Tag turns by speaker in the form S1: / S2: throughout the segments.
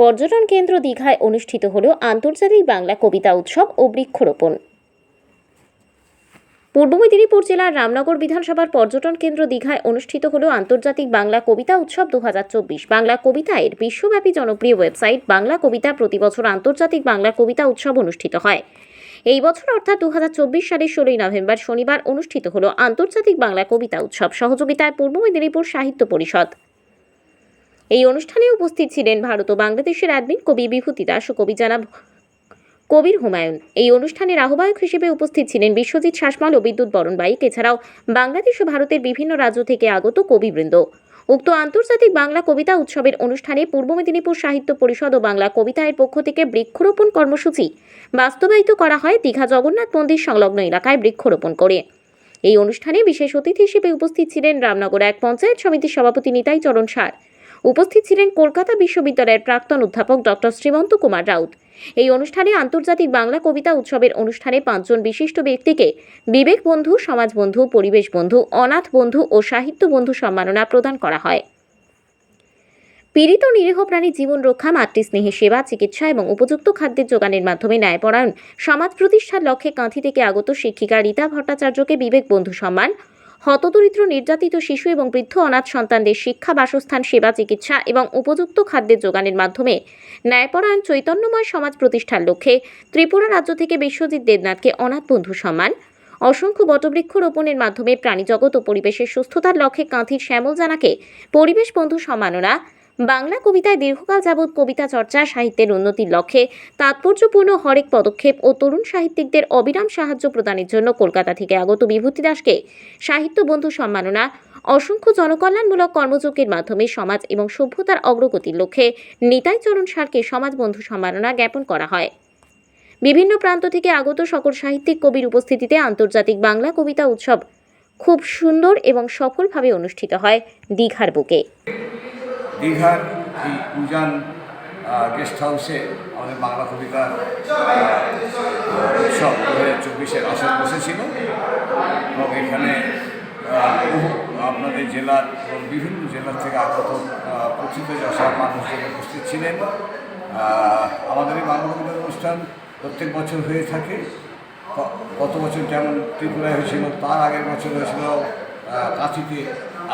S1: পর্যটন কেন্দ্র দীঘায় অনুষ্ঠিত হল আন্তর্জাতিক বাংলা কবিতা উৎসব ও বৃক্ষরোপণ পূর্ব মেদিনীপুর জেলার রামনগর বিধানসভার পর্যটন কেন্দ্র দীঘায় অনুষ্ঠিত হল আন্তর্জাতিক বাংলা কবিতা উৎসব দু বাংলা কবিতা এর বিশ্বব্যাপী জনপ্রিয় ওয়েবসাইট বাংলা কবিতা প্রতিবছর আন্তর্জাতিক বাংলা কবিতা উৎসব অনুষ্ঠিত হয় এই বছর অর্থাৎ দু সালের ষোলোই নভেম্বর শনিবার অনুষ্ঠিত হল আন্তর্জাতিক বাংলা কবিতা উৎসব সহযোগিতায় পূর্ব মেদিনীপুর সাহিত্য পরিষদ এই অনুষ্ঠানে উপস্থিত ছিলেন ভারত ও বাংলাদেশের অ্যাডমিন কবি বিভূতি দাস ও কবি জানাব কবির হুমায়ুন এই অনুষ্ঠানের আহ্বায়ক হিসেবে উপস্থিত ছিলেন বিশ্বজিৎ শাসমাল ও বিদ্যুৎ বরণ বাইক এছাড়াও বাংলাদেশ ও ভারতের বিভিন্ন রাজ্য থেকে আগত কবিবৃন্দ উক্ত আন্তর্জাতিক বাংলা কবিতা উৎসবের অনুষ্ঠানে পূর্ব মেদিনীপুর সাহিত্য পরিষদ ও বাংলা কবিতায়ের পক্ষ থেকে বৃক্ষরোপণ কর্মসূচি বাস্তবায়িত করা হয় দীঘা জগন্নাথ মন্দির সংলগ্ন এলাকায় বৃক্ষরোপণ করে এই অনুষ্ঠানে বিশেষ অতিথি হিসেবে উপস্থিত ছিলেন রামনগর এক পঞ্চায়েত সমিতির সভাপতি নিতাই চরণ সার উপস্থিত ছিলেন কলকাতা বিশ্ববিদ্যালয়ের প্রাক্তন অধ্যাপক ডক্টর শ্রীমন্ত কুমার রাউত এই অনুষ্ঠানে আন্তর্জাতিক বাংলা কবিতা উৎসবের অনুষ্ঠানে পাঁচজন বিশিষ্ট ব্যক্তিকে বিবেক বন্ধু সমাজ বন্ধু পরিবেশ বন্ধু অনাথ বন্ধু ও সাহিত্য বন্ধু সম্মাননা প্রদান করা হয় পীড়িত নিরীহ প্রাণী জীবন রক্ষা মাতৃস্নেহে সেবা চিকিৎসা এবং উপযুক্ত খাদ্যের যোগানের মাধ্যমে ন্যায়পরায়ণ সমাজ প্রতিষ্ঠার লক্ষ্যে কাঁথি থেকে আগত শিক্ষিকা রীতা ভট্টাচার্যকে বিবেক বন্ধু সম্মান হতদরিদ্র নির্যাতিত শিশু এবং বৃদ্ধ অনাথ সন্তানদের শিক্ষা বাসস্থান সেবা চিকিৎসা এবং উপযুক্ত খাদ্যের যোগানের মাধ্যমে ন্যায়পরায়ণ চৈতন্যময় সমাজ প্রতিষ্ঠার লক্ষ্যে ত্রিপুরা রাজ্য থেকে বিশ্বজিৎ দেবনাথকে অনাথ বন্ধু সম্মান অসংখ্য বটবৃক্ষ রোপণের মাধ্যমে প্রাণীজগৎ ও পরিবেশের সুস্থতার লক্ষ্যে কাঁথির শ্যামল জানাকে পরিবেশ বন্ধু সম্মাননা বাংলা কবিতায় দীর্ঘকাল যাবৎ কবিতা চর্চা সাহিত্যের উন্নতির লক্ষ্যে তাৎপর্যপূর্ণ হরেক পদক্ষেপ ও তরুণ সাহিত্যিকদের অবিরাম সাহায্য প্রদানের জন্য কলকাতা থেকে আগত বিভূতি দাসকে সাহিত্য বন্ধু সম্মাননা অসংখ্য জনকল্যাণমূলক কর্মযোগের মাধ্যমে সমাজ এবং সভ্যতার অগ্রগতির লক্ষ্যে নিতাই চরণ সারকে সমাজ বন্ধু সম্মাননা জ্ঞাপন করা হয় বিভিন্ন প্রান্ত থেকে আগত সকল সাহিত্যিক কবির উপস্থিতিতে আন্তর্জাতিক বাংলা কবিতা উৎসব খুব সুন্দর এবং সফলভাবে অনুষ্ঠিত হয় দীঘার বুকে
S2: দীঘার এই উজান গেস্ট হাউসে আমাদের বাংলা কবিতার উৎসব দু হাজার চব্বিশের আসর বসেছিল এবং এখানে আপনাদের জেলার এবং বিভিন্ন জেলার থেকে আগত প্রচিত যশার মানুষজন উপস্থিত ছিলেন আমাদের এই বাংলা কবিতার অনুষ্ঠান প্রত্যেক বছর হয়ে থাকে গত বছর যেমন ত্রিপুরায় হয়েছিল তার আগের বছর হয়েছিল কাঁথিতে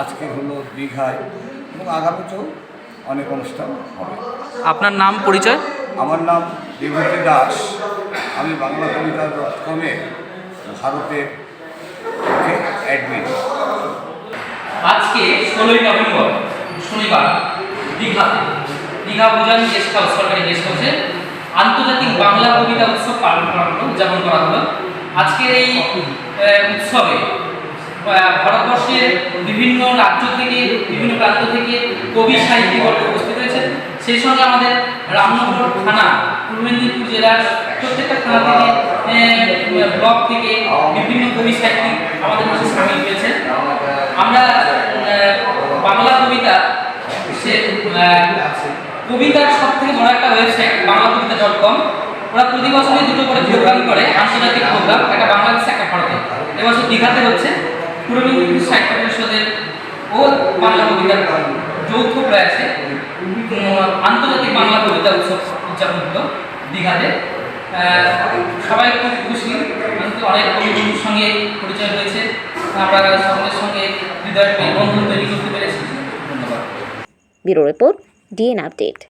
S2: আজকে হলো দীঘায় এবং আগামী অনেক অনুষ্ঠান হবে
S3: আপনার নাম পরিচয়
S2: আমার নাম বিভূতি দাস আমি বাংলা কবিতা ডট কমে ভারতের অ্যাডমিন
S3: আজকে ষোলোই নভেম্বর শনিবার দীঘা দীঘা ভুজান গেস্ট হাউস সরকারি গেস্ট হাউসে আন্তর্জাতিক বাংলা কবিতা উৎসব পালন করা হলো উদযাপন করা হলো আজকের এই উৎসবে ভারতবর্ষের বিভিন্ন রাজ্য থেকে বিভিন্ন প্রান্ত থেকে কবি সাহিত্যিকর্গ উপস্থিত হয়েছেন সেই সঙ্গে আমাদের রামনগর থানা পূর্ব মেদিনীপুর জেলার প্রত্যেকটা থানা থেকে ব্লক থেকে বিভিন্ন কবি সাহিত্যিক আমাদের মাঝে সামিল হয়েছে আমরা বাংলা কবিতা সে কবিতার সব থেকে বড় একটা website Bangla Kobita dot com ওরা প্রতি বছরই দুটো করে প্রোগ্রাম করে আন্তর্জাতিক প্রোগ্রাম একটা বাংলাদেশে একটা ভারতে এবছর দীঘাতে হচ্ছে পূর্ববঙ্গ সাহিত্য পরিষদের ও বাংলা কবিতার যৌথ প্রয়াসে আন্তর্জাতিক বাংলা কবিতা উৎসব উদযাপন দীঘাতে সবাই খুব খুশি অনেক কবিগুলোর সঙ্গে পরিচয় হয়েছে সকলের সঙ্গে বন্ধন তৈরি করতে পেরেছি ধন্যবাদ
S1: ব্যুরো রিপোর্ট ডিএন আপডেট